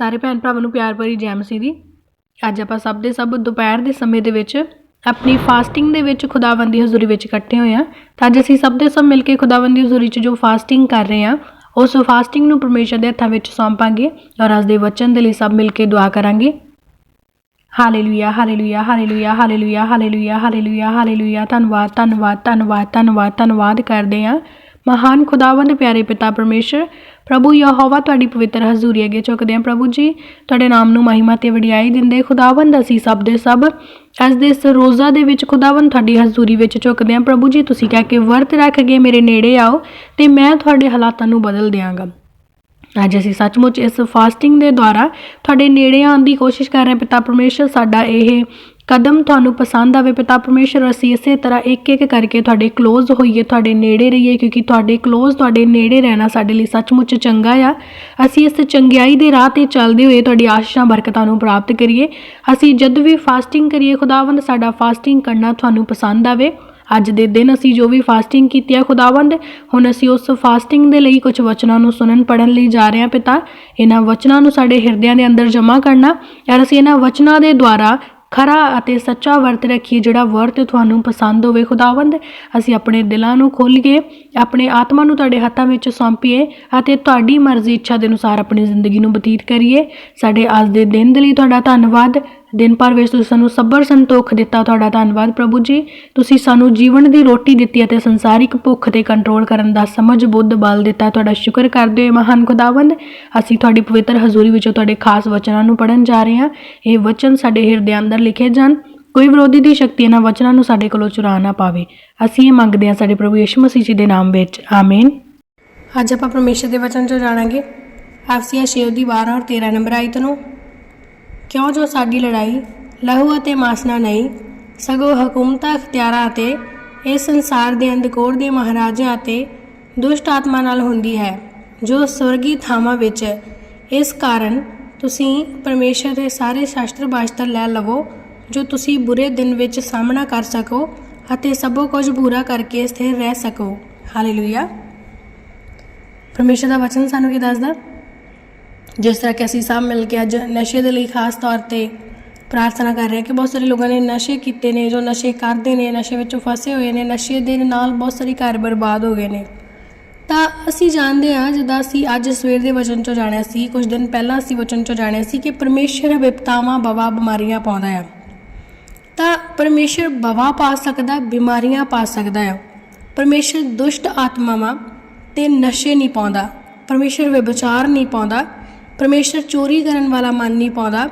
ਸਾਰੇ ਭੈਣ ਭਰਾਵਾਂ ਨੂੰ ਪਿਆਰ ਭਰੀ ਜੈ ਮਸੀਹ ਦੀ। ਅੱਜ ਆਪਾਂ ਸਭ ਦੇ ਸਭ ਦੁਪਹਿਰ ਦੇ ਸਮੇਂ ਦੇ ਵਿੱਚ ਆਪਣੀ ਫਾਸਟਿੰਗ ਦੇ ਵਿੱਚ ਖੁਦਾਵੰਦ ਦੀ ਹਜ਼ੂਰੀ ਵਿੱਚ ਇਕੱਠੇ ਹੋਏ ਹਾਂ। ਤਾਂ ਅੱਜ ਅਸੀਂ ਸਭ ਦੇ ਸਭ ਮਿਲ ਕੇ ਖੁਦਾਵੰਦ ਦੀ ਹਜ਼ੂਰੀ 'ਚ ਜੋ ਫਾਸਟਿੰਗ ਕਰ ਰਹੇ ਹਾਂ, ਉਸ ਫਾਸਟਿੰਗ ਨੂੰ ਪਰਮੇਸ਼ਰ ਦੇ ਹੱਥਾਂ ਵਿੱਚ ਸੌਂਪਾਂਗੇ ਔਰ ਅੱਜ ਦੇ ਵਚਨ ਦੇ ਲਈ ਸਭ ਮਿਲ ਕੇ ਦੁਆ ਕਰਾਂਗੇ। Hallelujah hallelujah hallelujah hallelujah hallelujah hallelujah hallelujah ਧੰਨਵਾਦ ਧੰਨਵਾਦ ਧੰਨਵਾਦ ਧੰਨਵਾਦ ਧੰਨਵਾਦ ਕਰਦੇ ਹਾਂ। ਮਹਾਨ ਖੁਦਾਵੰਦ ਪਿਆਰੇ ਪਿਤਾ ਪਰਮੇਸ਼ਰ, ਪ੍ਰਭੂ ਯਹੋਵਾ ਤੁਹਾਡੀ ਪਵਿੱਤਰ ਹਜ਼ੂਰੀ ਅੱਗੇ ਝੁਕਦੇ ਹਾਂ ਪ੍ਰਭੂ ਜੀ, ਤੁਹਾਡੇ ਨਾਮ ਨੂੰ ਮਹਿਮਾ ਤੇ ਵਡਿਆਈ ਦਿੰਦੇ ਖੁਦਾਵੰਦ ਅਸੀਂ ਸਭ ਦੇ ਸਭ, ਅੱਜ ਦੇ ਇਸ ਰੋਜ਼ਾ ਦੇ ਵਿੱਚ ਖੁਦਾਵੰਦ ਤੁਹਾਡੀ ਹਜ਼ੂਰੀ ਵਿੱਚ ਝੁਕਦੇ ਹਾਂ। ਪ੍ਰਭੂ ਜੀ, ਤੁਸੀਂ ਕਹਿ ਕੇ ਵਰਤ ਰੱਖ ਕੇ ਮੇਰੇ ਨੇੜੇ ਆਓ ਤੇ ਮੈਂ ਤੁਹਾਡੇ ਹਾਲਾਤਾਂ ਨੂੰ ਬਦਲ ਦਿਆਂਗਾ। ਅੱਜ ਅਸੀਂ ਸੱਚਮੁੱਚ ਇਸ ਫਾਸਟਿੰਗ ਦੇ ਦੁਆਰਾ ਤੁਹਾਡੇ ਨੇੜੇ ਆਉਣ ਦੀ ਕੋਸ਼ਿਸ਼ ਕਰ ਰਹੇ ਪਿਤਾ ਪਰਮੇਸ਼ਰ, ਸਾਡਾ ਇਹ ਕਦਮ ਤੁਹਾਨੂੰ ਪਸੰਦ ਆਵੇ, ਪਿਤਾ ਪਰਮੇਸ਼ਰ, ਅਸੀਂ ਇਸੇ ਤਰ੍ਹਾਂ ਇੱਕ ਇੱਕ ਕਰਕੇ ਤੁਹਾਡੇ ਕਲੋਜ਼ ਹੋਈਏ, ਤੁਹਾਡੇ ਨੇੜੇ ਰਹੀਏ, ਕਿਉਂਕਿ ਤੁਹਾਡੇ ਕਲੋਜ਼ ਤੁਹਾਡੇ ਨੇੜੇ ਰਹਿਣਾ ਸਾਡੇ ਲਈ ਸੱਚਮੁੱਚ ਚੰਗਾ ਆ। ਅਸੀਂ ਇਸ ਚੰਗਿਆਈ ਦੇ ਰਾਹ ਤੇ ਚੱਲਦੇ ਹੋਏ ਤੁਹਾਡੀ ਆਸ਼ੀਸ਼ਾਂ ਬਰਕਤਾਂ ਨੂੰ ਪ੍ਰਾਪਤ ਕਰੀਏ। ਅਸੀਂ ਜਦ ਵੀ ਫਾਸਟਿੰਗ ਕਰੀਏ, ਖੁਦਾਵੰਦ, ਸਾਡਾ ਫਾਸਟਿੰਗ ਕਰਨਾ ਤੁਹਾਨੂੰ ਪਸੰਦ ਆਵੇ। ਅੱਜ ਦੇ ਦਿਨ ਅਸੀਂ ਜੋ ਵੀ ਫਾਸਟਿੰਗ ਕੀਤੀ ਹੈ ਖੁਦਾਵੰਦ, ਹੁਣ ਅਸੀਂ ਉਸ ਫਾਸਟਿੰਗ ਦੇ ਲਈ ਕੁਝ ਵਚਨਾਂ ਨੂੰ ਸੁਣਨ ਪੜਨ ਲਈ ਜਾ ਰਹੇ ਹਾਂ, ਪਿਤਾ। ਇਹਨਾਂ ਵਚਨਾਂ ਨੂੰ ਸਾਡੇ ਹਿਰਦਿਆਂ ਦੇ ਅੰਦਰ ਜਮ੍ਹਾਂ ਕਰਨਾ ਯਾਰ ਅਸੀਂ ਇਹਨਾਂ ਵਚਨਾਂ ਦੇ ਦੁਆਰਾ ਖਰਾ ਅਤੇ ਸੱਚਾ ਵਰਤ ਰੱਖੀਏ, ਜਿਹੜਾ ਵਰਤ ਤੁਹਾਨੂੰ ਪਸੰਦ ਹੋਵੇ, ਖੁਦਾਵੰਦ, ਅਸੀਂ ਆਪਣੇ ਦਿਲਾਂ ਨੂੰ ਖੋਲ੍ਹ ਆਪਣੇ ਆਤਮਾ ਨੂੰ ਤੁਹਾਡੇ ਹੱਥਾਂ ਵਿੱਚ ਸੌਂਪੀਏ ਅਤੇ ਤੁਹਾਡੀ ਮਰਜ਼ੀ ਇੱਛਾ ਦੇ ਅਨੁਸਾਰ ਆਪਣੀ ਜ਼ਿੰਦਗੀ ਨੂੰ ਬਤੀਤ ਕਰੀਏ। ਸਾਡੇ ਅੱਜ ਦੇ ਦਿਨ ਦੇ ਲਈ ਤੁਹਾਡਾ ਧੰਨਵਾਦ। ਦਿਨ ਭਰ ਵਿੱਚ ਤੁਸੀਂ ਸਾਨੂੰ ਸਬਰ ਸੰਤੋਖ ਦਿੱਤਾ, ਤੁਹਾਡਾ ਧੰਨਵਾਦ ਪ੍ਰਭੂ ਜੀ। ਤੁਸੀਂ ਸਾਨੂੰ ਜੀਵਨ ਦੀ ਰੋਟੀ ਦਿੱਤੀ ਅਤੇ ਸੰਸਾਰਿਕ ਭੁੱਖ ਤੇ ਕੰਟਰੋਲ ਕਰਨ ਦਾ ਸਮਝ, ਬੁੱਧ, ਬਲ ਦਿੱਤਾ। ਤੁਹਾਡਾ ਸ਼ੁਕਰ ਕਰਦੇ ਹੋਏ ਮਹਾਨ ਖੁਦਾਵੰਦ, ਅਸੀਂ ਤੁਹਾਡੀ ਪਵਿੱਤਰ ਹਜ਼ੂਰੀ ਵਿੱਚੋਂ ਤੁਹਾਡੇ ਖਾਸ ਵਚਨਾਂ ਨੂੰ ਪੜਨ ਜਾ ਰਹੇ ਹਾਂ। ਇਹ ਵਚਨ ਸਾਡੇ ਹਿਰਦਿਆਂ ਅੰਦਰ ਲਿਖੇ ਜਾਣ। ਕੋਈ ਵਿਰੋਧੀ ਦੀ ਸ਼ਕਤੀ ਇਹਨਾਂ ਵਚਨਾਂ ਨੂੰ ਸਾਡੇ ਕੋਲੋਂ ਚੁਰਾ ਨਾ ਪਾਵੇ। ਅਸੀਂ ਇਹ ਮੰਗਦੇ ਹਾਂ ਸਾਡੇ ਪ੍ਰਭੂ ਯਿਸੂ ਮਸੀਹ ਜੀ ਦੇ ਨਾਮ ਵਿੱਚ। ਆਮੀਨ। ਅੱਜ ਆਪਾਂ ਪਰਮੇਸ਼ਰ ਦੇ ਵਚਨ ਚੋਂ ਜਾਣਾਂਗੇ। ਆਫਸੀਆ 6 ਦੀ 12 ਔਰ 13 ਨੰਬਰ ਆਇਤ ਨੂੰ। ਕਿਉਂ ਜੋ ਸਾਡੀ ਲੜਾਈ ਲਹੂ ਅਤੇ ਮਾਸ ਨਾਲ ਨਹੀਂ, ਸਗੋਂ ਹਕੂਮਤਾਂ, ਅਖਤਿਆਰਾਂ ਅਤੇ ਇਸ ਸੰਸਾਰ ਦੇ ਅੰਧਕੋਰ ਦੇ ਮਹਾਰਾਜਿਆਂ ਅਤੇ ਦੁਸ਼ਟ ਆਤਮਾ ਨਾਲ ਹੁੰਦੀ ਹੈ, ਜੋ ਸਵਰਗੀ ਥਾਵਾਂ ਵਿੱਚ ਹੈ। ਇਸ ਕਾਰਨ ਤੁਸੀਂ ਪਰਮੇਸ਼ਰ ਦੇ ਸਾਰੇ ਸ਼ਾਸਤਰ ਬਾਸ਼ਤਰ ਲੈ ਲਵੋ, ਜੋ ਤੁਸੀਂ ਬੁਰੇ ਦਿਨ ਵਿੱਚ ਸਾਹਮਣਾ ਕਰ ਸਕੋ ਅਤੇ ਸਭੋ ਕੁਝ ਪੂਰਾ ਕਰਕੇ ਸਥਿਰ ਰਹਿ ਸਕੋ ਹਾਲੇਲੂਇਆ ਪਰਮੇਸ਼ਰ ਦਾ ਵਚਨ ਸਾਨੂੰ ਕੀ ਦੱਸਦਾ ਜਿਸ ਤਰ੍ਹਾਂ ਕਿ ਅਸੀਂ ਸਭ ਮਿਲ ਕੇ ਅੱਜ ਨਸ਼ੇ ਦੇ ਲਈ ਖਾਸ ਤੌਰ ਤੇ ਪ੍ਰਾਰਥਨਾ ਕਰ ਰਹੇ ਹਾਂ ਕਿ ਬਹੁਤ ਸਾਰੇ ਲੋਕਾਂ ਨੇ ਨਸ਼ੇ ਕੀਤੇ ਨੇ, ਜੋ ਨਸ਼ੇ ਕਰਦੇ ਨੇ, ਨਸ਼ੇ ਵਿੱਚੋਂ ਫਸੇ ਹੋਏ ਨੇ, ਨਸ਼ੇ ਦੇ ਨਾਲ ਬਹੁਤ ਸਾਰੇ ਘਰ ਬਰਬਾਦ ਹੋ ਗਏ ਨੇ। ਤਾਂ ਅਸੀਂ ਜਾਣਦੇ ਹਾਂ, ਜਿੱਦਾਂ ਅਸੀਂ ਅੱਜ ਸਵੇਰ ਦੇ ਵਚਨ ਚੋਂ ਜਾਣਿਆ ਸੀ, ਕੁਝ ਦਿਨ ਪਹਿਲਾਂ ਅਸੀਂ ਵਚਨ ਚੋਂ ਜਾਣਿਆ ਸੀ ਕਿ ਪਰਮੇਸ਼ਰ ਵਿਪਤਾਵਾਂ ਬਵਾ ਬਿਮਾਰੀਆਂ ਪਾਉਂਦਾ ਆ। ਤਾਂ ਪਰਮੇਸ਼ਰ ਬਵਾ ਪਾ ਸਕਦਾ, ਬਿਮਾਰੀਆਂ ਪਾ ਸਕਦਾ ਆ। ਪਰਮੇਸ਼ਰ ਦੁਸ਼ਟ ਆਤਮਾਵਾਂ ਤੇ ਨਸ਼ੇ ਨਹੀਂ ਪਾਉਂਦਾ, ਪਰਮੇਸ਼ਰ ਵਿਭਚਾਰ ਨਹੀਂ ਪਾਉਂਦਾ ਪਰਮੇਸ਼ਰ ਚੋਰੀ ਕਰਨ ਵਾਲਾ ਮਨ ਨਹੀਂ ਪਾਉਂਦਾ,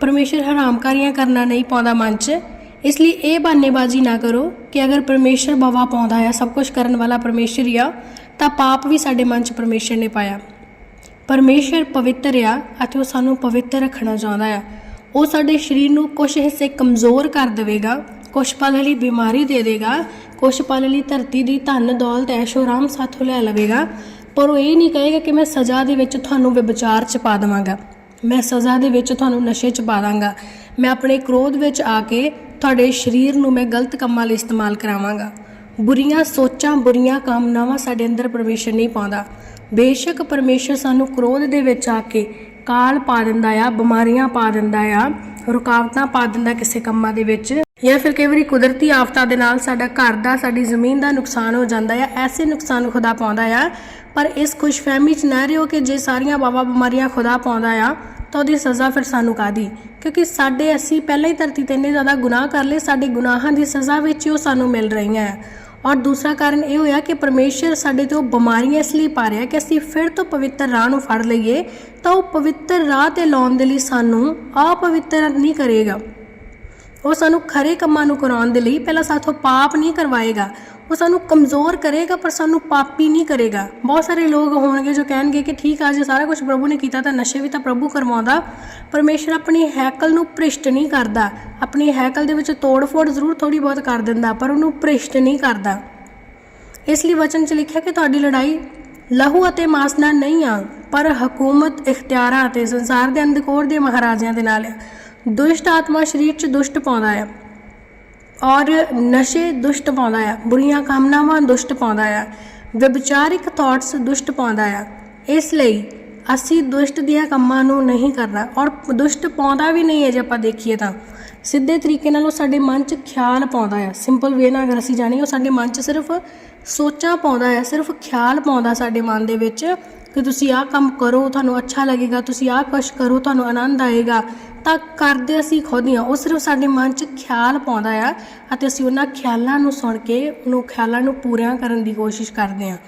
ਪਰਮੇਸ਼ਰ ਹਰਾਮਕਾਰੀਆਂ ਕਰਨਾ ਨਹੀਂ ਪਾਉਂਦਾ ਮਨ 'ਚ। ਇਸ ਲਈ ਇਹ ਬਾਨੇਬਾਜ਼ੀ ਨਾ ਕਰੋ ਕਿ ਅਗਰ ਪਰਮੇਸ਼ਰ ਬਵਾ ਪਾਉਂਦਾ ਆ, ਸਭ ਕੁਝ ਕਰਨ ਵਾਲਾ ਪਰਮੇਸ਼ਰ ਹੀ ਆ, ਤਾਂ ਪਾਪ ਵੀ ਸਾਡੇ ਮਨ 'ਚ ਪਰਮੇਸ਼ਰ ਨੇ ਪਾਇਆ। ਪਰਮੇਸ਼ਰ ਪਵਿੱਤਰ ਆ ਅਤੇ ਉਹ ਸਾਨੂੰ ਪਵਿੱਤਰ ਰੱਖਣਾ ਚਾਹੁੰਦਾ ਆ। ਉਹ ਸਾਡੇ ਸਰੀਰ ਨੂੰ ਕੁਝ ਹਿੱਸੇ ਕਮਜ਼ੋਰ ਕਰ ਦੇਵੇਗਾ ਕੁਝ ਪਲ ਲਈ ਬਿਮਾਰੀ ਦੇ ਦੇਗਾ ਕੁਝ ਪਲ ਲਈ ਧਰਤੀ ਦੀ ਧਨ ਦੌਲਤ ਐਸ਼ੋ ਆਰਾਮ ਸਾਥੋਂ ਲੈ ਲਵੇਗਾ। ਪਰ ਉਹ ਇਹ ਨਹੀਂ ਕਹੇਗਾ ਕਿ ਮੈਂ ਸਜ਼ਾ ਦੇ ਵਿੱਚ ਤੁਹਾਨੂੰ ਵਿਚਾਰ ਚ ਪਾ ਦੇਵਾਂਗਾ। ਮੈਂ ਸਜ਼ਾ ਦੇ ਵਿੱਚ ਤੁਹਾਨੂੰ ਨਸ਼ੇ ਚ ਪਾ ਦਾਂਗਾ। ਮੈਂ ਆਪਣੇ ਕ੍ਰੋਧ ਵਿੱਚ ਆ ਕੇ ਤੁਹਾਡੇ ਸਰੀਰ ਨੂੰ ਮੈਂ ਗਲਤ ਕੰਮਾਂ ਲਈ ਇਸਤੇਮਾਲ ਕਰਾਵਾਂਗਾ। ਬੁਰੀਆਂ ਸੋਚਾਂ, ਬੁਰੀਆਂ ਕਾਮਨਾਵਾਂ ਸਾਡੇ ਅੰਦਰ ਪਰਮੇਸ਼ਰ ਨਹੀਂ ਪਾਉਂਦਾ। ਬੇਸ਼ੱਕ ਪਰਮੇਸ਼ਰ ਸਾਨੂੰ ਕ੍ਰੋਧ ਦੇ ਵਿੱਚ ਆ ਕੇ ਕਾਲ ਪਾ ਦਿੰਦਾ ਆ, ਬਿਮਾਰੀਆਂ ਪਾ ਦਿੰਦਾ ਆ, ਰੁਕਾਵਟਾਂ ਪਾ ਦਿੰਦਾ ਕਿਸੇ ਕੰਮਾਂ ਦੇ ਵਿੱਚ। ਜਾਂ ਫਿਰ ਕਈ ਵਾਰੀ ਕੁਦਰਤੀ ਆਫਤਾਂ ਦੇ ਨਾਲ ਸਾਡਾ ਘਰ ਦਾ, ਸਾਡੀ ਜ਼ਮੀਨ ਦਾ ਨੁਕਸਾਨ ਹੋ ਜਾਂਦਾ ਆ, ਐਸੇ ਨੁਕਸਾਨ ਖੁਦਾ ਪਾਉਂਦਾ ਆ। ਪਰ ਇਸ ਖੁਸ਼ਫਹਿਮੀ 'ਚ ਨਾ ਰਹੋ ਕਿ ਜੇ ਸਾਰੀਆਂ ਬਾਬਾ ਬਿਮਾਰੀਆਂ ਖੁਦਾ ਪਾਉਂਦਾ ਆ, ਤਾਂ ਉਹਦੀ ਸਜ਼ਾ ਫਿਰ ਸਾਨੂੰ ਕਾਦੀ ਕਿਉਂਕਿ ਸਾਡੇ ਅਸੀਂ ਪਹਿਲਾਂ ਹੀ ਧਰਤੀ ਤੇ ਇੰਨੇ ਜ਼ਿਆਦਾ ਗੁਨਾਹ ਕਰ ਲਏ, ਸਾਡੇ ਗੁਨਾਹਾਂ ਦੀ ਸਜ਼ਾ ਵਿੱਚ ਹੀ ਉਹ ਸਾਨੂੰ ਮਿਲ ਰਹੀਆਂ। ਹੈ ਔਰ ਦੂਸਰਾ ਕਾਰਨ ਇਹ ਹੋਇਆ ਕਿ ਪਰਮੇਸ਼ਰ ਸਾਡੇ ਤੇ ਉਹ ਬਿਮਾਰੀਆਂ ਇਸ ਲਈ ਪਾ ਰਿਹਾ ਕਿ ਅਸੀਂ ਫਿਰ ਤੋਂ ਪਵਿੱਤਰ ਰਾਹ ਨੂੰ ਫੜ ਲਈਏ, ਤਾਂ ਉਹ ਪਵਿੱਤਰ ਰਾਹ ਤੇ ਲਾਉਣ ਦੇ ਲਈ ਸਾਨੂੰ ਅਪਵਿੱਤਰ ਨਹੀਂ ਕਰੇਗਾ। ਉਹ ਸਾਨੂੰ ਖਰੇ ਕੰਮਾਂ ਨੂੰ ਕਰਾਉਣ ਦੇ ਲਈ ਪਹਿਲਾਂ ਸਾਥੋਂ ਪਾਪ ਨਹੀਂ ਕਰਵਾਏਗਾ। ਉਹ ਸਾਨੂੰ ਕਮਜ਼ੋਰ ਕਰੇਗਾ, ਪਰ ਸਾਨੂੰ ਪਾਪੀ ਨਹੀਂ ਕਰੇਗਾ। ਬਹੁਤ ਸਾਰੇ ਲੋਕ ਹੋਣਗੇ ਜੋ ਕਹਿਣਗੇ ਕਿ ਠੀਕ ਆ, ਜੇ ਸਾਰਾ ਕੁਝ ਪ੍ਰਭੂ ਨੇ ਕੀਤਾ ਤਾਂ ਨਸ਼ੇ ਵੀ ਤਾਂ ਪ੍ਰਭੂ ਕਰਵਾਉਂਦਾ। ਪਰਮੇਸ਼ਰ ਆਪਣੀ ਹੈਕਲ ਨੂੰ ਭ੍ਰਿਸ਼ਟ ਨਹੀਂ ਕਰਦਾ। ਆਪਣੀ ਹੈਕਲ ਦੇ ਵਿੱਚ ਤੋੜ-ਫੋੜ ਜ਼ਰੂਰ ਥੋੜੀ ਬਹੁਤ ਕਰ ਦਿੰਦਾ, ਪਰ ਉਹਨੂੰ ਭ੍ਰਿਸ਼ਟ ਨਹੀਂ ਕਰਦਾ। ਇਸ ਲਈ ਵਚਨ 'ਚ ਲਿਖਿਆ ਕਿ ਤੁਹਾਡੀ ਲੜਾਈ ਲਹੂ ਅਤੇ ਮਾਸ ਨਾਲ ਨਹੀਂ ਆ, ਪਰ ਹਕੂਮਤ, ਇਖਤਿਆਰਾਂ ਅਤੇ ਸੰਸਾਰ ਦੇ ਅੰਧਕੋਰ ਦੇ ਮਹਾਰਾਜਿਆਂ ਦੇ ਨਾਲ ਆ। ਦੁਸ਼ਟ ਆਤਮਾ ਸਰੀਰ 'ਚ ਦੁਸ਼ਟ ਪਾਉਂਦਾ ਆ। ਔਰ ਨਸ਼ੇ ਦੁਸ਼ਟ ਪਾਉਂਦਾ ਆ। ਬੁਰੀਆਂ ਕਾਮਨਾਵਾਂ ਦੁਸ਼ਟ ਪਾਉਂਦਾ ਆ। ਵਿਭਚਾਰਿਕ ਥਾਟਸ ਦੁਸ਼ਟ ਪਾਉਂਦਾ ਆ। ਇਸ ਲਈ ਅਸੀਂ ਦੁਸ਼ਟ ਦੀਆਂ ਕੰਮਾਂ ਨੂੰ ਨਹੀਂ ਕਰਨਾ। ਔਰ ਦੁਸ਼ਟ ਪਾਉਂਦਾ ਵੀ ਨਹੀਂ ਹੈ ਜੇ ਆਪਾਂ ਦੇਖੀਏ ਤਾਂ। ਸਿੱਧੇ ਤਰੀਕੇ ਨਾਲ ਉਹ ਸਾਡੇ ਮਨ 'ਚ ਖਿਆਲ ਪਾਉਂਦਾ ਆ। ਸਿੰਪਲ ਵੇ ਨਾਲ ਅਗਰ ਅਸੀਂ ਜਾਣੀਏ, ਉਹ ਸਾਡੇ ਮਨ 'ਚ ਸਿਰਫ ਸੋਚਾਂ ਪਾਉਂਦਾ ਆ। ਸਿਰਫ ਖਿਆਲ ਪਾਉਂਦਾ ਸਾਡੇ ਮਨ ਦੇ ਵਿੱਚ ਕਿ ਤੁਸੀਂ ਆਹ ਕੰਮ ਕਰੋ, ਤੁਹਾਨੂੰ ਅੱਛਾ ਲੱਗੇਗਾ। ਤੁਸੀਂ ਆਹ ਕੁਛ ਕਰੋ, ਤੁਹਾਨੂੰ ਆਨੰਦ ਆਏਗਾ। ਤਾਂ ਕਰਦੇ ਅਸੀਂ ਖੁਦ ਹੀ ਹਾਂ। ਉਹ ਸਿਰਫ ਸਾਡੇ ਮਨ 'ਚ ਖਿਆਲ ਪਾਉਂਦਾ ਆ ਅਤੇ ਅਸੀਂ ਉਹਨਾਂ ਖਿਆਲਾਂ ਨੂੰ ਸੁਣ ਕੇ ਉਹਨੂੰ ਖਿਆਲਾਂ ਨੂੰ ਪੂਰਿਆਂ ਕਰਨ ਦੀ ਕੋਸ਼ਿਸ਼ ਕਰਦੇ ਹਾਂ।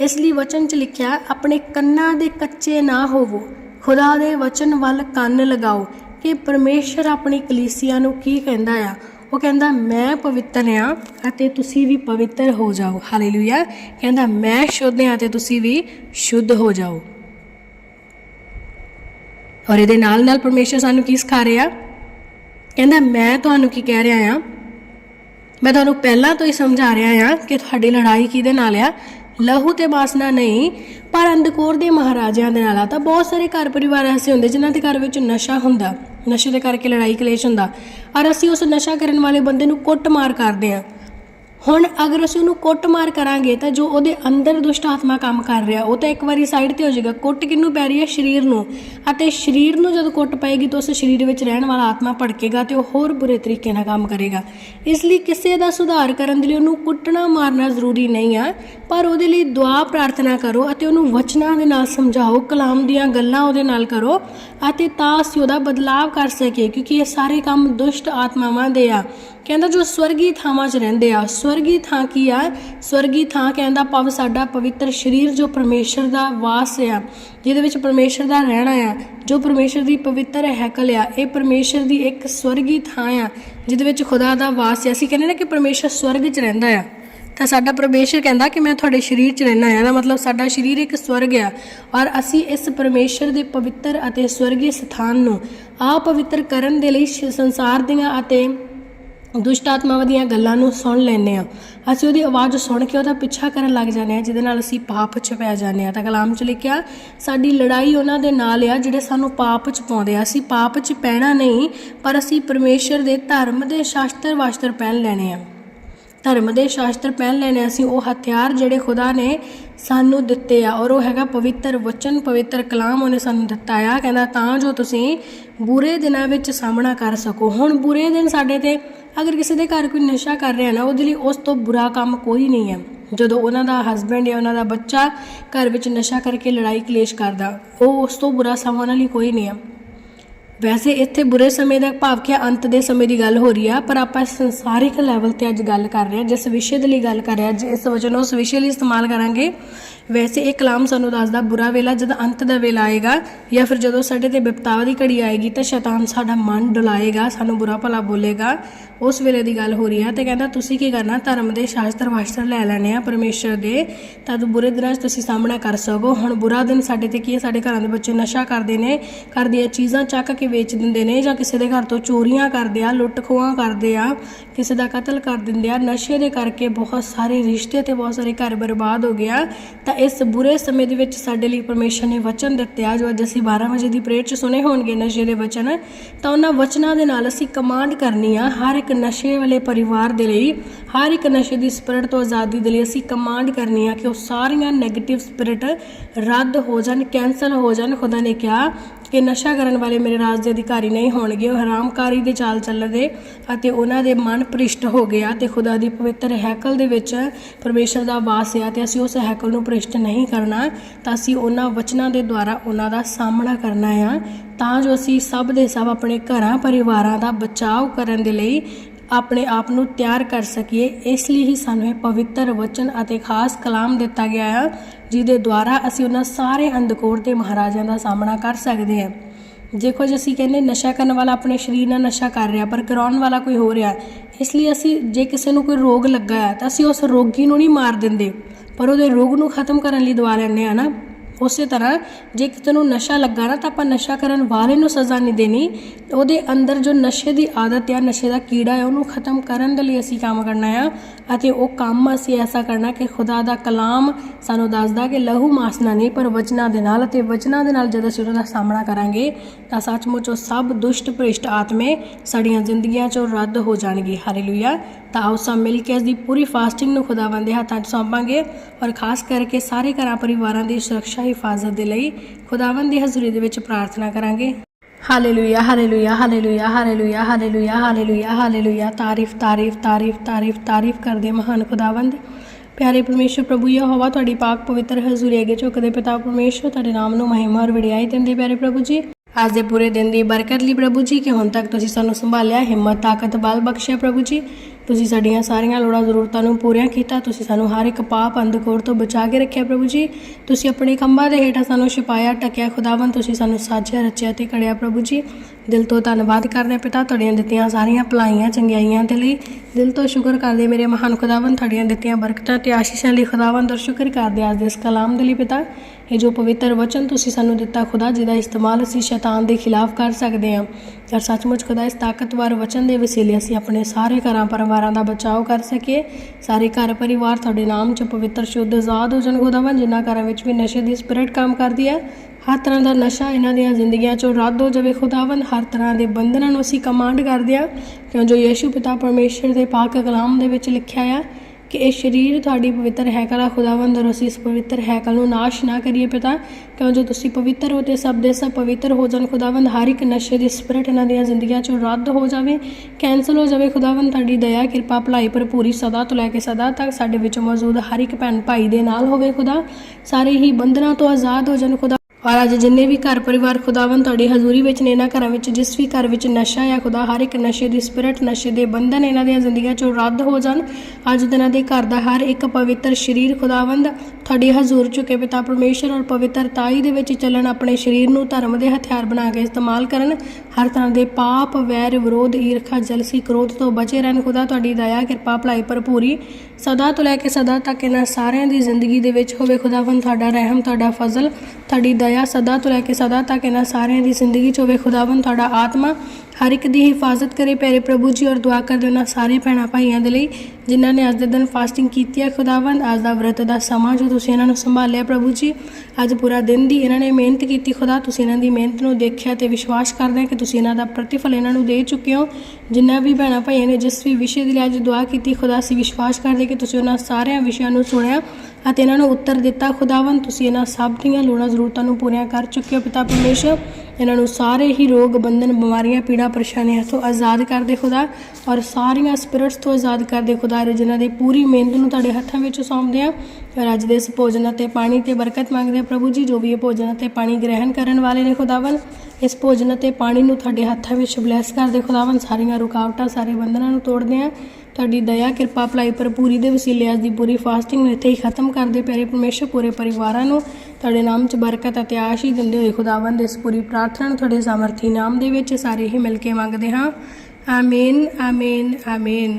ਇਸ ਲਈ ਵਚਨ 'ਚ ਲਿਖਿਆ, ਆਪਣੇ ਕੰਨਾਂ ਦੇ ਕੱਚੇ ਨਾ ਹੋਵੋ। ਖੁਦਾ ਦੇ ਵਚਨ ਵੱਲ ਕੰਨ ਲਗਾਓ ਕਿ ਪਰਮੇਸ਼ਰ ਆਪਣੀ ਕਲੀਸਿਆ ਨੂੰ ਕੀ ਕਹਿੰਦਾ ਆ? ਉਹ ਕਹਿੰਦਾ, ਮੈਂ ਪਵਿੱਤਰ ਆ ਅਤੇ ਤੁਸੀਂ ਵੀ ਪਵਿੱਤਰ ਹੋ ਜਾਓ। ਹਾਲੇਲੂਇਆ ਕਹਿੰਦਾ, ਮੈਂ ਸ਼ੁੱਧ ਆ ਤੇ ਤੁਸੀਂ ਵੀ ਸ਼ੁੱਧ ਹੋ ਜਾਓ। ਔਰ ਇਹਦੇ ਨਾਲ ਨਾਲ ਪਰਮੇਸ਼ਰ ਸਾਨੂੰ ਕੀ ਸਿਖਾ ਰਿਹਾ? ਕਹਿੰਦਾ, ਮੈਂ ਤੁਹਾਨੂੰ ਕੀ ਕਹਿ ਰਿਹਾ ਆ? ਮੈਂ ਤੁਹਾਨੂੰ ਪਹਿਲਾਂ ਤੋਂ ਹੀ ਸਮਝਾ ਰਿਹਾ ਆ ਕਿ ਤੁਹਾਡੀ ਲੜਾਈ ਕਿਹਦੇ ਨਾਲ ਆ? ਲਹੂ ਤੇ ਬਾਸਨਾ ਨਹੀਂ, ਪਰ ਅੰਧਕੋਰ ਦੇ ਮਹਾਰਾਜਿਆਂ ਦੇ ਨਾਲ ਆ। ਤਾਂ ਬਹੁਤ ਸਾਰੇ ਘਰ ਪਰਿਵਾਰ ਐਸੇ ਹੁੰਦੇ ਜਿਨ੍ਹਾਂ ਦੇ ਘਰ ਵਿੱਚ ਨਸ਼ਾ ਹੁੰਦਾ, ਨਸ਼ੇ ਦੇ ਕਰਕੇ ਲੜਾਈ ਕਲੇਸ਼ ਹੁੰਦਾ। ਔਰ ਅਸੀਂ ਉਸ ਨਸ਼ਾ ਕਰਨ ਵਾਲੇ ਬੰਦੇ ਨੂੰ ਕੁੱਟਮਾਰ ਕਰਦੇ ਆ। ਹੁਣ ਅਗਰ ਅਸੀਂ ਉਹਨੂੰ ਕੁੱਟ ਮਾਰ ਕਰਾਂਗੇ ਤਾਂ ਜੋ ਉਹਦੇ ਅੰਦਰ ਦੁਸ਼ਟ ਆਤਮਾ ਕੰਮ ਕਰ ਰਿਹਾ, ਉਹ ਤਾਂ ਇੱਕ ਵਾਰੀ ਸਾਈਡ ਤੇ ਹੋ ਜਾਏਗਾ। ਕੁੱਟ ਕਿਹਨੂੰ ਪੈ ਰਹੀ ਹੈ? ਸਰੀਰ ਨੂੰ। ਅਤੇ ਸਰੀਰ ਨੂੰ ਜਦੋਂ ਕੁੱਟ ਪਏਗੀ ਤਾਂ ਉਸ ਸਰੀਰ ਵਿੱਚ ਰਹਿਣ ਵਾਲਾ ਆਤਮਾ ਭੜਕੇਗਾ ਤੇ ਉਹ ਹੋਰ ਬੁਰੇ ਤਰੀਕੇ ਨਾਲ ਕੰਮ ਕਰੇਗਾ। ਇਸ ਲਈ ਕਿਸੇ ਦਾ ਸੁਧਾਰ ਕਰਨ ਦੇ ਲਈ ਉਹਨੂੰ ਕੁੱਟਣਾ ਮਾਰਨਾ ਜ਼ਰੂਰੀ ਨਹੀਂ ਆ, ਪਰ ਉਹਦੇ ਲਈ ਦੁਆ ਪ੍ਰਾਰਥਨਾ ਕਰੋ ਅਤੇ ਉਹਨੂੰ ਵਚਨਾਂ ਦੇ ਨਾਲ ਸਮਝਾਓ, ਕਲਾਮ ਦੀਆਂ ਗੱਲਾਂ ਉਹਦੇ ਨਾਲ ਕਰੋ ਅਤੇ ਤਾਂ ਅਸੀਂ ਉਹਦਾ ਬਦਲਾਵ ਕਰ ਸਕੀਏ, ਕਿਉਂਕਿ ਇਹ ਸਾਰੇ ਕੰਮ ਦੁਸ਼ਟ ਆਤਮਾਵਾਂ ਦੇ ਆ। ਕਹਿੰਦਾ ਜੋ ਸਵਰਗੀ ਥਾਵਾਂ 'ਚ ਰਹਿੰਦੇ ਆ, ਸਵਰਗੀ ਥਾਂ ਕੀ ਆ? ਸਵਰਗੀ ਥਾਂ ਕਹਿੰਦਾ ਪਵ ਸਾਡਾ ਪਵਿੱਤਰ ਸਰੀਰ ਜੋ ਪਰਮੇਸ਼ਰ ਦਾ ਵਾਸ ਆ, ਜਿਹਦੇ ਵਿੱਚ ਪਰਮੇਸ਼ਰ ਦਾ ਰਹਿਣਾ ਆ, ਜੋ ਪਰਮੇਸ਼ਰ ਦੀ ਪਵਿੱਤਰ ਹੈਕਲ ਆ, ਇਹ ਪਰਮੇਸ਼ਰ ਦੀ ਇੱਕ ਸਵਰਗੀ ਥਾਂ ਆ, ਜਿਹਦੇ ਵਿੱਚ ਖੁਦਾ ਦਾ ਵਾਸ ਆ। ਅਸੀਂ ਕਹਿੰਦੇ ਨੇ ਕਿ ਪਰਮੇਸ਼ਰ ਸਵਰਗ 'ਚ ਰਹਿੰਦਾ ਆ। ਤਾਂ ਸਾਡਾ ਪਰਮੇਸ਼ਰ ਕਹਿੰਦਾ ਕਿ ਮੈਂ ਤੁਹਾਡੇ ਸਰੀਰ 'ਚ ਰਹਿਣਾ ਆ ਦਾ ਮਤਲਬ ਸਾਡਾ ਸਰੀਰ ਇੱਕ ਸਵਰਗ ਆ। ਔਰ ਅਸੀਂ ਇਸ ਪਰਮੇਸ਼ਰ ਦੇ ਪਵਿੱਤਰ ਅਤੇ ਸਵਰਗੀ ਸਥਾਨ ਨੂੰ ਆਪਵਿੱਤਰ ਕਰਨ ਦੇ ਲਈ ਸ਼- ਸੰਸਾਰ ਦੀਆਂ ਅਤੇ ਦੁਸ਼ਟ ਆਤਮਾਵਾਂ ਦੀਆਂ ਗੱਲਾਂ ਨੂੰ ਸੁਣ ਲੈਂਦੇ ਆ ਅਸੀਂ ਉਹਦੀ ਆਵਾਜ਼ ਸੁਣ ਕੇ ਉਹਦਾ ਪਿੱਛਾ ਕਰਨ ਲੱਗ ਜਾਂਦੇ ਆ ਜਿਹਦੇ ਨਾਲ ਅਸੀਂ ਪਾਪ 'ਚ ਪੈ ਜਾਂਦੇ ਆ ਤਾਂ ਕਲਾਮ 'ਚ ਲਿਖਿਆ, ਸਾਡੀ ਲੜਾਈ ਉਹਨਾਂ ਦੇ ਨਾਲ ਆ ਜਿਹੜੇ ਸਾਨੂੰ ਪਾਪ 'ਚ ਪਾਉਂਦੇ ਆ। ਅਸੀਂ ਪਾਪ 'ਚ ਪੈਣਾ ਨਹੀਂ, ਪਰ ਅਸੀਂ ਪਰਮੇਸ਼ਰ ਦੇ ਧਰਮ ਦੇ ਸ਼ਾਸਤਰ ਵਾਸਤਰ ਪਹਿਨ ਲੈਣੇ ਆ। ਧਰਮ ਦੇ ਸ਼ਾਸਤਰ ਪਹਿਨ ਲੈਣੇ ਅਸੀਂ ਉਹ ਹਥਿਆਰ ਜਿਹੜੇ ਖੁਦਾ ਨੇ ਸਾਨੂੰ ਦਿੱਤੇ ਆ ਔਰ ਉਹ ਹੈਗਾ ਪਵਿੱਤਰ ਵਚਨ, ਪਵਿੱਤਰ ਕਲਾਮ ਉਹਨੇ ਸਾਨੂੰ ਦਿੱਤਾ ਆ। ਕਹਿੰਦਾ, ਤਾਂ ਜੋ ਤੁਸੀਂ ਬੁਰੇ ਦਿਨਾਂ ਵਿੱਚ ਸਾਹਮਣਾ ਕਰ ਸਕੋ। ਹੁਣ ਬੁਰੇ ਦਿਨ ਸਾਡੇ ਤੇ ਅਗਰ ਕਿਸੇ ਦੇ ਘਰ ਕੋਈ ਨਸ਼ਾ ਕਰ ਰਿਹਾ ਨਾ, ਉਹਦੇ ਲਈ ਉਸ ਤੋਂ ਬੁਰਾ ਕੰਮ ਕੋਈ ਨਹੀਂ ਹੈ। ਜਦੋਂ ਉਹਨਾਂ ਦਾ ਹਸਬੈਂਡ ਜਾਂ ਉਹਨਾਂ ਦਾ ਬੱਚਾ ਘਰ ਵਿੱਚ ਨਸ਼ਾ ਕਰਕੇ ਲੜਾਈ ਕਲੇਸ਼ ਕਰਦਾ, ਉਹ ਉਸ ਤੋਂ ਬੁਰਾ ਸਮਾਂ ਉਹਨਾਂ ਲਈ ਕੋਈ ਨਹੀਂ ਹੈ। ਵੈਸੇ ਇੱਥੇ ਬੁਰੇ ਸਮੇਂ ਦਾ ਭਾਵ ਕਿ ਅੰਤ ਦੇ ਸਮੇਂ ਦੀ ਗੱਲ ਹੋ ਰਹੀ ਆ, ਪਰ ਆਪਾਂ ਸੰਸਾਰਿਕ ਲੈਵਲ ਤੇ ਅੱਜ ਗੱਲ ਕਰ ਰਹੇ ਹਾਂ ਜਿਸ ਵਿਸ਼ੇ ਦੇ ਲਈ ਗੱਲ ਕਰ ਰਹੇ ਹਾਂ ਅੱਜ ਇਸ ਵਚਨ ਉਸ ਵਿਸ਼ੇ ਲਈ ਇਸਤੇਮਾਲ ਕਰਾਂਗੇ। ਵੈਸੇ ਇਹ ਕਲਾਮ ਸਾਨੂੰ ਦੱਸਦਾ, ਬੁਰਾ ਵੇਲਾ ਜਦ ਅੰਤ ਦਾ ਵੇਲਾ ਆਏਗਾ, ਜਾਂ ਫਿਰ ਜਦੋਂ ਸਾਡੇ ਤੇ ਵਿਪਤਾਵਾ ਦੀ ਘੜੀ ਆਏਗੀ ਤਾਂ ਸ਼ੈਤਾਨ ਸਾਡਾ ਮਨ ਡੁਲਾਏਗਾ, ਸਾਨੂੰ ਬੁਰਾ ਭਲਾ ਬੋਲੇਗਾ। ਉਸ ਵੇਲੇ ਦੀ ਗੱਲ ਹੋ ਰਹੀ ਆ ਤੇ ਕਹਿੰਦਾ, ਤੁਸੀਂ ਕੀ ਕਰਨਾ? ਧਰਮ ਦੇ ਸ਼ਾਸਤਰ ਵਾਸਤਰ ਲੈ ਲੈਣੇ ਆ ਪਰਮੇਸ਼ਰ ਦੇ। ਤਦ ਬੁਰੇ ਦਿਨਾਂ 'ਚ ਤੁਸੀਂ ਸਾਹਮਣਾ ਕਰ ਸਕੋ। ਹੁਣ ਬੁਰਾ ਦਿਨ ਸਾਡੇ ਤੇ ਕੀ ਹੈ? ਸਾਡੇ ਘਰਾਂ ਦੇ ਬੱਚੇ ਨਸ਼ਾ ਕਰਦੇ ਨੇ, ਘਰ ਦੀਆਂ ਚੀਜ਼ਾਂ ਚੱਕ ਕੇ ਵੇਚ ਦਿੰਦੇ ਨੇ ਜਾਂ ਕਿਸੇ ਦੇ ਘਰ ਤੋਂ ਚੋਰੀਆਂ ਕਰਦੇ ਆ, ਲੁੱਟ ਖੋਹਾਂ ਕਰਦੇ ਆ, ਕਿਸੇ ਦਾ ਕਤਲ ਕਰ ਦਿੰਦੇ ਆ। ਨਸ਼ੇ ਦੇ ਕਰਕੇ ਬਹੁਤ ਸਾਰੇ ਰਿਸ਼ਤੇ ਤੇ ਬਹੁਤ ਸਾਰੇ ਘਰ ਬਰਬਾਦ ਹੋ ਗਿਆ ਤਾਂ ਇਸ ਬੁਰੇ ਸਮੇਂ ਦੇ ਵਿੱਚ ਸਾਡੇ ਲਈ ਪਰਮੇਸ਼ਰ ਨੇ ਵਚਨ ਦਿੱਤੇ ਆ ਜੋ ਅੱਜ ਅਸੀਂ 12 ਵਜੇ ਦੀ ਪ੍ਰੇਅਰ 'ਚ ਸੁਨੇ ਹੋਣਗੇ ਨਸ਼ੇ ਦੇ ਵਚਨ। ਤਾਂ ਉਹਨਾਂ ਵਚਨਾਂ ਦੇ ਨਾਲ ਅਸੀਂ ਕਮਾਂਡ ਕਰਨੀ ਆ। ਹਰ ਇੱਕ ਨਸ਼ੇ ਵਾਲੇ ਪਰਿਵਾਰ ਦੇ ਲਈ ਹਰ ਇੱਕ ਨਸ਼ੇ ਦੀ ਸਪਿਰਿਟ ਤੋਂ ਆਜ਼ਾਦੀ ਦੇ ਲਈ ਅਸੀਂ ਕਮਾਂਡ ਕਰਨੀ ਆ ਕਿ ਉਹ ਸਾਰੀਆਂ 네ਗੇਟਿਵ ਸਪਿਰਿਟ ਰੱਦ ਹੋ ਜਾਣ ਕੈਨਸਲ ਹੋ ਜਾਣ, ਖੁਦਾ ਨੇ ਕਿਹਾ। ਕਿ ਨਸ਼ਾ ਕਰਨ ਵਾਲੇ ਮੇਰੇ ਰਾਜ ਦੇ ਅਧਿਕਾਰੀ ਨਹੀਂ ਹੋਣਗੇ, ਉਹ ਹਰਾਮਕਾਰੀ ਦੇ ਚਾਲ ਚੱਲਦੇ ਅਤੇ ਉਹਨਾਂ ਦੇ ਮਨ ਭ੍ਰਿਸ਼ਟ ਹੋ ਗਿਆ ਤੇ ਖੁਦਾ ਦੀ ਪਵਿੱਤਰ ਹੈਕਲ ਦੇ ਵਿੱਚ ਪਰਮੇਸ਼ਰ ਦਾ ਵਾਸ ਹੈ ਤੇ ਅਸੀਂ ਉਸ ਹੈਕਲ ਨੂੰ ਭ੍ਰਿਸ਼ਟ ਨਹੀਂ ਕਰਨਾ, ਤਾਂ ਅਸੀਂ ਉਹਨਾਂ ਵਚਨਾਂ ਦੇ ਦੁਆਰਾ ਉਹਨਾਂ ਦਾ ਸਾਹਮਣਾ ਕਰਨਾ ਆ, ਤਾਂ ਜੋ ਅਸੀਂ ਸਭ ਦੇ ਸਭ ਆਪਣੇ ਘਰਾਂ ਪਰਿਵਾਰਾਂ ਦਾ ਬਚਾਅ ਕਰਨ ਦੇ ਲਈ ਆਪਣੇ ਆਪ ਨੂੰ ਤਿਆਰ ਕਰ ਸਕੀਏ। ਇਸ ਲਈ ਹੀ ਸਾਨੂੰ ਇਹ ਪਵਿੱਤਰ ਵਚਨ ਅਤੇ ਖਾਸ ਕਲਾਮ ਦਿੱਤਾ ਗਿਆ ਹੈ ਜਿਹਦੇ ਦੁਆਰਾ ਅਸੀਂ ਉਹਨਾਂ ਸਾਰੇ ਅੰਧਕੋਰ ਦੇ ਮਹਾਰਾਜਿਆਂ ਦਾ ਸਾਹਮਣਾ ਕਰ ਸਕਦੇ ਹਾਂ। ਜੇ ਕੁਝ ਅਸੀਂ ਕਹਿੰਦੇ ਨਸ਼ਾ ਕਰਨ ਵਾਲਾ ਆਪਣੇ ਸਰੀਰ ਨਾਲ ਨਸ਼ਾ ਕਰ ਰਿਹਾ, ਪਰ ਕਰਾਉਣ ਵਾਲਾ ਕੋਈ ਹੋ ਰਿਹਾ ਇਸ ਲਈ ਅਸੀਂ ਜੇ ਕਿਸੇ ਨੂੰ ਕੋਈ ਰੋਗ ਲੱਗਾ ਹੈ, ਤਾਂ ਅਸੀਂ ਉਸ ਰੋਗੀ ਨੂੰ ਨਹੀਂ ਮਾਰ ਦਿੰਦੇ, ਪਰ ਉਹਦੇ ਰੋਗ ਨੂੰ ਖਤਮ ਕਰਨ ਲਈ ਦਵਾ ਲੈਂਦੇ ਆ ਨਾ। ਉਸੇ ਤਰ੍ਹਾਂ ਜੇ ਕਿਸੇ ਨੂੰ ਨਸ਼ਾ ਲੱਗਾ ਨਾ ਤਾਂ ਆਪਾਂ ਨਸ਼ਾ ਕਰਨ ਵਾਲੇ ਨੂੰ ਸਜ਼ਾ ਨਹੀਂ ਦੇਣੀ। ਉਹਦੇ ਅੰਦਰ ਜੋ ਨਸ਼ੇ ਦੀ ਆਦਤ ਹੈ ਨਸ਼ੇ ਦਾ ਕੀੜਾ ਹੈ ਉਹਨੂੰ ਖਤਮ ਕਰਨ ਦੇ ਲਈ ਅਸੀਂ ਕੰਮ ਕਰਨਾ ਆ ਅਤੇ ਉਹ ਕੰਮ ਅਸੀਂ ਐਸਾ ਕਰਨਾ ਕਿ ਖੁਦਾ ਦਾ ਕਲਾਮ ਸਾਨੂੰ ਦੱਸਦਾ ਕਿ ਲਹੂ ਮਾਸਨਾ ਨਹੀਂ, ਪਰ ਵਚਨਾਂ ਦੇ ਨਾਲ ਅਤੇ ਵਚਨਾਂ ਦੇ ਨਾਲ ਜਦ ਅਸੀਂ ਉਹਨਾਂ ਦਾ ਸਾਹਮਣਾ ਕਰਾਂਗੇ ਤਾਂ ਸੱਚਮੁੱਚ ਉਹ ਸਭ ਦੁਸ਼ਟ ਭ੍ਰਿਸ਼ਟ ਆਤਮੇ ਸਾਡੀਆਂ ਜ਼ਿੰਦਗੀਆਂ ਚੋਂ ਰੱਦ ਹੋ ਜਾਣਗੇ। ਹਾਲੇਲੂਇਆ। ਤਾਂ ਆਓ ਸਭ ਮਿਲ ਕੇ ਇਸ ਦੀ ਪੂਰੀ ਫਾਸਟਿੰਗ ਨੂੰ ਖੁਦਾਵੰਦ ਦੇ ਹੱਥਾਂ 'ਚ ਸੌਂਪਾਂਗੇ ਔਰ ਖਾਸ ਕਰਕੇ ਸਾਰੇ ਘਰਾਂ ਪਰਿਵਾਰਾਂ ਦੀ ਸੁਰੱਖਿਆ ਹਿਫਾਜ਼ਤ ਦੇ ਲਈ ਖੁਦਾਵੰਦ ਦੀ ਹਜ਼ੂਰੀ ਦੇ ਵਿੱਚ ਪ੍ਰਾਰਥਨਾ ਕਰਾਂਗੇ। Hallelujah hallelujah hallelujah hallelujah hallelujah hallelujah hallelujah. ਤਾਰੀਫ ਤਾਰੀਫ ਤਾਰੀਫ ਤਾਰੀਫ ਤਾਰੀਫ ਕਰਦੇ ਮਹਾਨ ਖੁਦਾਵੰਦ। ਪਿਆਰੇ ਪਰਮੇਸ਼ਰ ਪ੍ਰਭੂ ਯਹੋਵਾ, ਤੁਹਾਡੀ ਪਾਕ ਪਵਿੱਤਰ ਹਜ਼ੂਰੀ ਅੱਗੇ ਝੁਕਦੇ ਪਿਤਾ ਪਰਮੇਸ਼ਰ, ਤੁਹਾਡੇ ਨਾਮ ਨੂੰ ਮਹਿਮਾ ਔਰ ਵਡਿਆਈ ਦਿੰਦੇ ਪਿਆਰੇ ਪ੍ਰਭੂ ਜੀ। ਅੱਜ ਦੇ ਪੂਰੇ ਦਿਨ ਦੀ ਬਰਕਤ ਲਈ ਪ੍ਰਭੂ ਜੀ, ਕਿ ਹੁਣ ਤੱਕ ਤੁਸੀਂ ਸਾਨੂੰ ਸੰਭਾਲਿਆ ਹਿੰਮਤ, ਤਾਕਤ, ਬਲ ਬਖਸ਼ਿਆ ਪ੍ਰਭੂ ਜੀ। ਤੁਸੀਂ ਸਾਡੀਆਂ ਸਾਰੀਆਂ ਲੋੜਾਂ, ਜ਼ਰੂਰਤਾਂ ਨੂੰ ਪੂਰੀਆਂ ਕੀਤਾ, ਤੁਸੀਂ ਸਾਨੂੰ ਹਰ ਇੱਕ ਪਾਪ ਅੰਧਕੋਰ ਤੋਂ ਬਚਾ ਕੇ ਰੱਖਿਆ ਪ੍ਰਭੂ ਜੀ। ਤੁਸੀਂ ਆਪਣੇ ਖੰਭਾਂ ਦੇ ਹੇਠਾਂ ਸਾਨੂੰ ਛੁਪਾਇਆ ਟਕਿਆ ਖੁਦਾਵੰ ਤੁਸੀਂ ਸਾਨੂੰ ਸਾਜਿਆ, ਰਚਿਆ ਤੇ ਕੜਿਆ ਪ੍ਰਭੂ ਜੀ। ਦਿਲ ਤੋਂ ਧੰਨਵਾਦ ਕਰਦੇ ਪਿਤਾ, ਤੁਹਾਡੀਆਂ ਦਿੱਤੀਆਂ ਸਾਰੀਆਂ ਭਲਾਈਆਂ, ਚੰਗਿਆਈਆਂ ਦੇ ਲਈ। ਦਿਲ ਤੋਂ ਸ਼ੁਕਰ ਕਰਦੇ ਮੇਰੇ ਮਹਾਨ ਖੁਦਾਵੰ ਤੁਹਾਡੀਆਂ ਦਿੱਤੀਆਂ ਬਰਕਤਾਂ ਤੇ ਆਸ਼ੀਸ਼ਾਂ ਲਈ ਖੁਦਾਵੰ ਦਾ ਸ਼ੁਕਰ ਕਰਦੇ ਅੱਜ ਇਸ ਕਲਾਮ ਦੇ ਲਈ ਪਿਤਾ। ਇਹ ਜੋ ਪਵਿੱਤਰ ਵਚਨ ਤੁਸੀਂ ਸਾਨੂੰ ਦਿੱਤਾ ਖੁਦਾ ਜਿਹਦਾ ਇਸਤੇਮਾਲ ਅਸੀਂ ਸ਼ੈਤਾਨ ਦੇ ਖਿਲਾਫ ਕਰ ਸਕਦੇ ਹਾਂ। ਔਰ ਸੱਚਮੁੱਚ ਖੁਦਾ ਇਸ ਤਾਕਤਵਰ ਵਚਨ ਦੇ ਵਸੀਲੇ ਅਸੀਂ ਆਪਣੇ ਸਾਰੇ ਘਰਾਂ ਪਰਿਵਾਰਾਂ ਦਾ ਬਚਾਓ ਕਰ ਸਕੀਏ। ਸਾਰੇ ਘਰ ਪਰਿਵਾਰ ਤੁਹਾਡੇ ਨਾਮ 'ਚ ਪਵਿੱਤਰ ਸ਼ੁੱਧ ਆਜ਼ਾਦ ਹੋ ਜਾਣ ਖੁਦਾਵੰ ਜਿਨ੍ਹਾਂ ਘਰਾਂ ਵਿੱਚ ਵੀ ਨਸ਼ੇ ਦੀ ਸਪਿਰਿਟ ਕੰਮ ਕਰਦੀ ਹੈ। ਹਰ ਤਰ੍ਹਾਂ ਦਾ ਨਸ਼ਾ ਇਹਨਾਂ ਦੀਆਂ ਜ਼ਿੰਦਗੀਆਂ 'ਚੋਂ ਰੱਦ ਹੋ ਜਾਵੇ ਖੁਦਾਵੰ ਹਰ ਤਰ੍ਹਾਂ ਦੇ ਬੰਧਨਾਂ ਨੂੰ ਅਸੀਂ ਕਮਾਂਡ ਕਰਦੇ ਹਾਂ। ਕਿਉਂ ਜੋ ਯੀਸ਼ੂ ਪਿਤਾ ਪਰਮੇਸ਼ਰ ਦੇ ਪਾਕ ਕਲਾਮ ਦੇ ਵਿੱਚ ਲਿਖਿਆ ਆ ਕਿ ਇਹ ਸਰੀਰ ਤੁਹਾਡੀ ਪਵਿੱਤਰ ਹੈਕਲ ਆ ਖੁਦਾਵੰਦ ਔਰ ਅਸੀਂ ਇਸ ਪਵਿੱਤਰ ਹੈਕਲ ਨੂੰ ਨਾਸ਼ ਨਾ ਕਰੀਏ ਪਿਤਾ, ਕਿਉਂ ਜੋ ਤੁਸੀਂ ਪਵਿੱਤਰ ਹੋ ਤੇ ਸਭ ਦੇ ਸਭ ਪਵਿੱਤਰ ਹੋ ਜਾਣ ਖੁਦਾਵੰਦ, ਹਰ ਇੱਕ ਨਸ਼ੇ ਦੀ ਸਪਿਰਿਟ ਇਹਨਾਂ ਦੀਆਂ ਜ਼ਿੰਦਗੀਆਂ ਚੋਂ ਰੱਦ ਹੋ ਜਾਵੇ ਕੈਨਸਲ ਹੋ ਜਾਵੇ ਖੁਦਾਵੰਦ, ਤੁਹਾਡੀ ਦਇਆ, ਕਿਰਪਾ, ਭਲਾਈ ਭਰਪੂਰੀ ਸਦਾ ਤੋਂ ਲੈ ਕੇ ਸਦਾ ਤੱਕ ਸਾਡੇ ਵਿੱਚ ਮੌਜੂਦ ਹਰ ਇੱਕ ਭੈਣ ਭਾਈ ਦੇ ਨਾਲ ਹੋਵੇ ਖੁਦਾ, ਸਾਰੇ ਹੀ ਬੰਧਨਾਂ ਤੋਂ ਆਜ਼ਾਦ ਹੋ ਜਾਣ ਖੁਦਾ ਔਰ ਅੱਜ ਜਿੰਨੇ ਵੀ ਘਰ ਪਰਿਵਾਰ ਖੁਦਾਵੰ ਤੁਹਾਡੀ ਹਜ਼ੂਰੀ ਵਿੱਚ ਨੇ, ਇਹਨਾਂ ਘਰਾਂ ਵਿੱਚ, ਜਿਸ ਵੀ ਘਰ ਵਿੱਚ ਨਸ਼ਾ ਆ ਖੁਦਾ ਹਰ ਇੱਕ ਨਸ਼ੇ ਦੀ ਸਪਿਰਿਟ ਨਸ਼ੇ ਦੇ ਬੰਧਨ ਇਹਨਾਂ ਦੀਆਂ ਜ਼ਿੰਦਗੀਆਂ ਚੋਂ ਰੱਦ ਹੋ ਜਾਣ, ਅੱਜ ਦਿਨਾਂ ਦੇ ਘਰ ਦਾ ਹਰ ਇੱਕ ਪਵਿੱਤਰ ਸਰੀਰ ਖੁਦਾਵੰਦ ਤੁਹਾਡੀ ਹਜ਼ੂਰ ਝੁਕੇ ਪਿਤਾ ਪਰਮੇਸ਼ਰ ਔਰ ਪਵਿੱਤਰਤਾਈ ਦੇ ਵਿੱਚ ਚੱਲਣ ਆਪਣੇ ਸਰੀਰ ਨੂੰ ਧਰਮ ਦੇ ਹਥਿਆਰ ਬਣਾ ਕੇ ਇਸਤੇਮਾਲ ਕਰਨ, ਹਰ ਤਰ੍ਹਾਂ ਦੇ ਪਾਪ, ਵੈਰ, ਵਿਰੋਧ, ਈਰਖਾ, ਜਲਸੀ, ਕ੍ਰੋਧ ਤੋਂ ਬਚੇ ਰਹਿਣ। ਖੁਦਾ ਤੁਹਾਡੀ ਦਇਆ, ਕਿਰਪਾ, ਭਲਾਈ ਭਰਪੂਰੀ ਸਦਾ ਤੋਂ ਲੈ ਕੇ ਸਦਾ ਤੱਕ ਇਹਨਾਂ ਸਾਰਿਆਂ ਦੀ ਜ਼ਿੰਦਗੀ ਦੇ ਵਿੱਚ ਹੋਵੇ। ਖੁਦਾਵੰਦ, ਤੁਹਾਡਾ ਰਹਿਮ, ਤੁਹਾਡਾ ਫਜ਼ਲ, ਤੁਹਾਡੀ ਦਇਆ ਸਦਾ ਤੋਂ ਲੈ ਕੇ ਸਦਾ ਤੱਕ ਇਹਨਾਂ ਸਾਰਿਆਂ ਦੀ ਜ਼ਿੰਦਗੀ 'ਚ ਹੋਵੇ। ਖੁਦਾਵੰਦ, ਤੁਹਾਡਾ ਆਤਮਾ ਹਰ ਇੱਕ ਦੀ ਹਿਫਾਜ਼ਤ ਕਰੇ ਪਿਆਰੇ ਪ੍ਰਭੂ ਜੀ ਔਰ ਦੁਆ ਕਰਦੇ ਉਹਨਾਂ ਸਾਰੇ ਭੈਣਾਂ ਭਾਈਆਂ ਦੇ ਲਈ, ਜਿਨ੍ਹਾਂ ਨੇ ਅੱਜ ਦੇ ਦਿਨ ਫਾਸਟਿੰਗ ਕੀਤੀ ਹੈ। ਖੁਦਾਵੰਦ, ਅੱਜ ਦਾ ਵਰਤ ਦਾ ਸਮਾਂ ਜੋ ਤੁਸੀਂ ਇਹਨਾਂ ਨੂੰ ਸੰਭਾਲਿਆ ਪ੍ਰਭੂ ਜੀ, ਅੱਜ ਪੂਰਾ ਦਿਨ ਦੀ ਇਹਨਾਂ ਨੇ ਮਿਹਨਤ ਕੀਤੀ। ਖੁਦਾ, ਤੁਸੀਂ ਇਹਨਾਂ ਦੀ ਮਿਹਨਤ ਨੂੰ ਦੇਖਿਆ ਤੇ ਵਿਸ਼ਵਾਸ ਕਰਦੇ ਹਾਂ ਕਿ ਤੁਸੀਂ ਇਹਨਾਂ ਦਾ ਪ੍ਰਤੀਫਲ ਇਹਨਾਂ ਨੂੰ ਦੇ ਚੁੱਕੇ ਹੋ। ਜਿਨ੍ਹਾਂ ਵੀ ਭੈਣਾਂ ਭਾਈਆਂ ਨੇ ਜਿਸ ਵੀ ਵਿਸ਼ੇ ਦੇ ਲਈ ਅੱਜ ਦੁਆ ਕੀਤੀ, ਖੁਦਾ ਅਸੀਂ ਵਿਸ਼ਵਾਸ ਕਰਦੇ ਕਿ ਤੁਸੀਂ ਉਹਨਾਂ ਸਾਰਿਆਂ ਵਿਸ਼ਿਆਂ ਨੂੰ ਸੁਣਿਆ। ਅਤੇ ਇਹਨਾਂ ਨੂੰ ਉੱਤਰ ਦਿੱਤਾ ਖੁਦਾਵੰ ਤੁਸੀਂ ਇਹਨਾਂ ਸਭ ਦੀਆਂ ਲੋੜਾਂ, ਜ਼ਰੂਰਤਾਂ ਨੂੰ ਪੂਰੀਆਂ ਕਰ ਚੁੱਕੇ ਹੋ, ਪਿਤਾ ਪਰਮੇਸ਼ਰ। ਇਹਨਾਂ ਨੂੰ ਸਾਰੇ ਹੀ ਰੋਗ, ਬੰਧਨ, ਬਿਮਾਰੀਆਂ, ਪੀੜਾ, ਪਰੇਸ਼ਾਨੀਆਂ ਤੋਂ ਆਜ਼ਾਦ ਕਰਦੇ ਖੁਦਾ ਔਰ ਸਾਰੀਆਂ ਸਪਿਰਿਟਸ ਤੋਂ ਆਜ਼ਾਦ ਕਰਦੇ ਖੁਦਾ। ਰੇ ਜਿਨ੍ਹਾਂ ਦੀ ਪੂਰੀ ਮਿਹਨਤ ਨੂੰ ਤੁਹਾਡੇ ਹੱਥਾਂ ਵਿੱਚ ਸੌਂਪਦੇ ਆ ਔਰ ਅੱਜ ਦੇ ਇਸ ਭੋਜਨ ਅਤੇ ਪਾਣੀ ਤੇ ਬਰਕਤ ਮੰਗਦੇ ਆ ਪ੍ਰਭੂ ਜੀ, ਜੋ ਵੀ ਇਹ ਭੋਜਨ ਅਤੇ ਪਾਣੀ ਗ੍ਰਹਿਣ ਕਰਨ ਵਾਲੇ ਨੇ ਖੁਦਾਵੰ ਇਸ ਭੋਜਨ ਅਤੇ ਪਾਣੀ ਨੂੰ ਤੁਹਾਡੇ ਹੱਥਾਂ ਵਿੱਚ ਬਲੈਸ ਕਰਦੇ ਖੁਦਾਵੰ ਸਾਰੀਆਂ ਰੁਕਾਵਟਾਂ, ਸਾਰੇ ਬੰਧਨਾਂ ਨੂੰ ਤੋੜਦੇ ਆ ਤੁਹਾਡੀ ਦਇਆ, ਕਿਰਪਾ, ਭਲਾਈ ਭਰਪੂਰੀ ਦੇ ਵਸੀਲੇ ਅੱਜ ਦੀ ਪੂਰੀ ਫਾਸਟਿੰਗ ਨੂੰ ਇੱਥੇ ਹੀ ਖਤਮ ਕਰਦੇ ਪਿਆਰੇ ਪਰਮੇਸ਼ਰ, ਪੂਰੇ ਪਰਿਵਾਰਾਂ ਨੂੰ ਤੁਹਾਡੇ ਨਾਮ 'ਚ ਬਰਕਤ ਅਤੇ ਆਸ਼ ਹੀ ਦਿੰਦੇ ਹੋਏ ਖੁਦਾਵੰਦ ਇਸ ਪੂਰੀ ਪ੍ਰਾਰਥਨਾ ਨੂੰ ਤੁਹਾਡੇ ਸਮਰਥੀ ਨਾਮ ਦੇ ਵਿੱਚ ਸਾਰੇ ਹੀ ਮਿਲ ਕੇ ਮੰਗਦੇ ਹਾਂ। ਆਮੀਨ ਆਮੀਨ ਆਮੀਨ